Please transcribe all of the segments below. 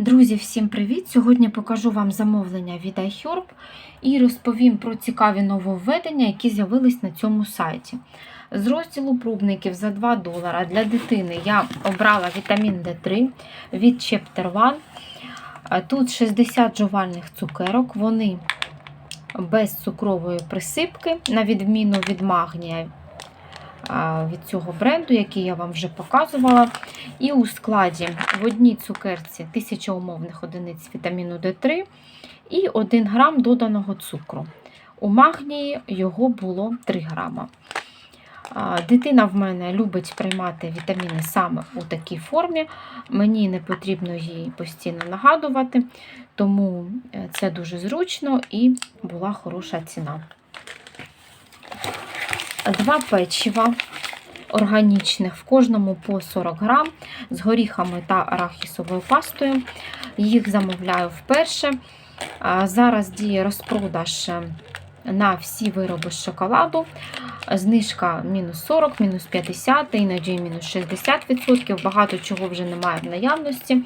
Друзі, всім привіт! Сьогодні покажу вам замовлення від iHerb і розповім про цікаві нововведення, які з'явились на цьому сайті. З розділу пробників за 2 долара для дитини я обрала вітамін D3 від Chapter One. Тут 60 жувальних цукерок, вони без цукрової присипки, на відміну від магнія від цього бренду, який я вам вже показувала. І у складі в одній цукерці 1000 умовних одиниць вітаміну D3 і 1 грам доданого цукру. У магнії його було 3 грама. Дитина в мене любить приймати вітаміни саме у такій формі. Мені не потрібно їй постійно нагадувати, тому е, це дуже зручно і була хороша ціна. Два печива органічних, в кожному по 40 грам з горіхами та арахісовою пастою. Їх замовляю вперше. Зараз діє розпродаж е, на всі вироби з шоколаду. Знижка мінус 40, мінус 50, іноді мінус 60%. Багато чого вже немає в наявності,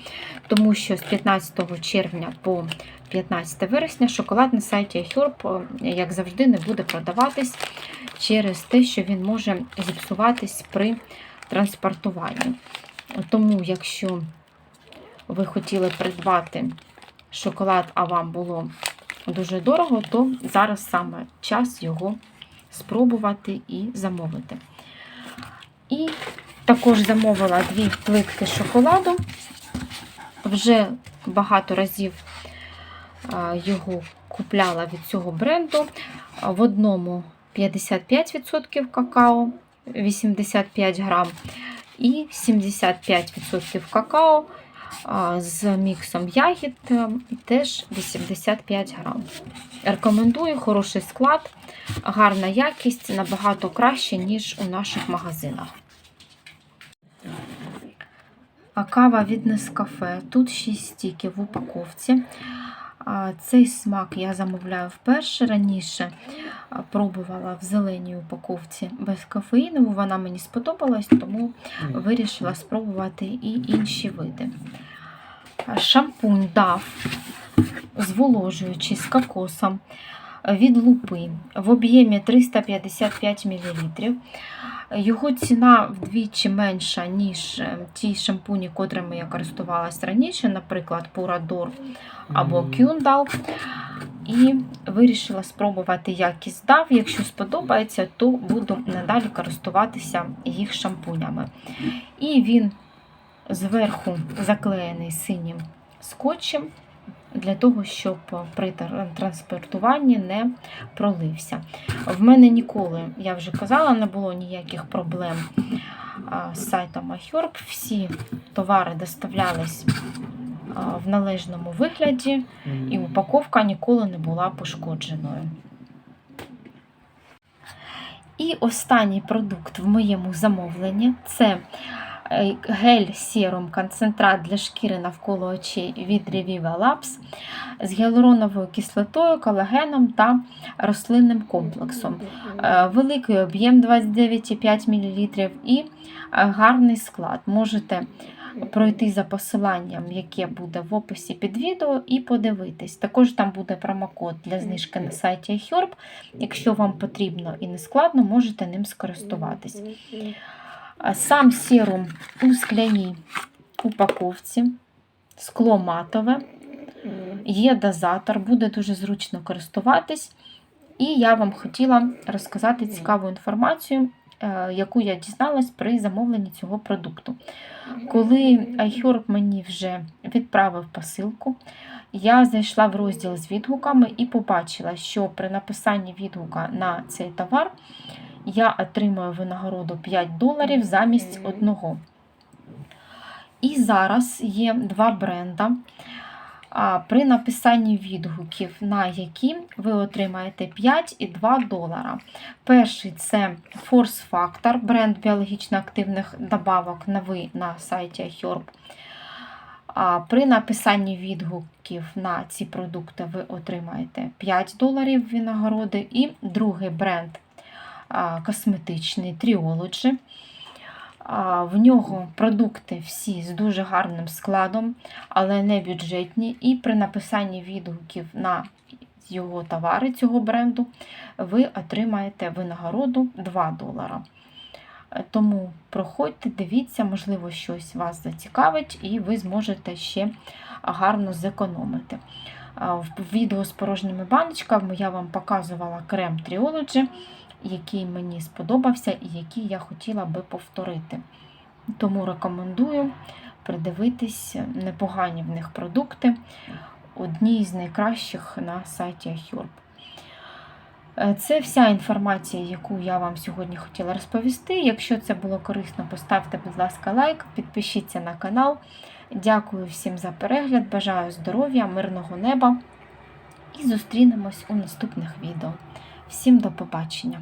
тому що з 15 червня по 15 вересня шоколад на сайті iHerb, як завжди, не буде продаватись через те, що він може зіпсуватись при транспортуванні. Тому, якщо ви хотіли придбати шоколад, а вам було дуже дорого, то зараз саме час його спробувати і замовити. І також замовила дві плитки шоколаду. Вже багато разів його купляла від цього бренду. В одному 55% какао, 85 грам, і 75% какао з міксом ягід теж 85 грам. Рекомендую хороший склад, гарна якість, набагато краще, ніж у наших магазинах. А кава від Нескафе. Тут 6 стіків в упаковці. Цей смак я замовляю вперше. Раніше пробувала в зеленій упаковці без кофеїну. Вона мені сподобалась, тому вирішила спробувати і інші види. Шампунь дав, зволожуючий з кокосом від лупи в об'ємі 355 мл. Його ціна вдвічі менша, ніж ті шампуні, котрими я користувалась раніше, наприклад, Purador або Кюндал. І вирішила спробувати якість дав. Якщо сподобається, то буду надалі користуватися їх шампунями. І він зверху заклеєний синім скотчем, для того, щоб при транспортуванні не пролився. В мене ніколи, я вже казала, не було ніяких проблем з сайтом iHerb. Всі товари доставлялись в належному вигляді, і упаковка ніколи не була пошкодженою. І останній продукт в моєму замовленні це гель серум концентрат для шкіри навколо очей від Reviva Labs з гіалуроновою кислотою, колагеном та рослинним комплексом. Великий об'єм 29,5 мл і гарний склад. Можете пройти за посиланням, яке буде в описі під відео, і подивитись. Також там буде промокод для знижки на сайті iHerb. Якщо вам потрібно і не складно, можете ним скористуватись. Сам серум у скляній упаковці, скло матове, є дозатор, буде дуже зручно користуватись. І я вам хотіла розказати цікаву інформацію, яку я дізналась при замовленні цього продукту. Коли iHerb мені вже відправив посилку, я зайшла в розділ з відгуками і побачила, що при написанні відгука на цей товар я отримую винагороду 5 доларів замість одного. І зараз є два бренда. При написанні відгуків, на які ви отримаєте 5 і 2 долара. Перший це Force Factor, бренд біологічно активних добавок новий на сайті iHerb. При написанні відгуків на ці продукти ви отримаєте 5 доларів винагороди. І другий бренд косметичний. А, В нього продукти всі з дуже гарним складом, але не бюджетні. І при написанні відгуків на його товари цього бренду ви отримаєте винагороду 2 долара. Тому проходьте, дивіться, можливо, щось вас зацікавить, і ви зможете ще гарно зекономити. В відео з порожніми баночками я вам показувала крем Triology, який мені сподобався і який я хотіла би повторити. Тому рекомендую придивитись непогані в них продукти, одні з найкращих на сайті Ahurb. Е, Це вся інформація, яку я вам сьогодні хотіла розповісти. Якщо це було корисно, поставте, будь ласка, лайк, підпишіться на канал. Дякую всім за перегляд, бажаю здоров'я, мирного неба і зустрінемось у наступних відео. Всім до побачення!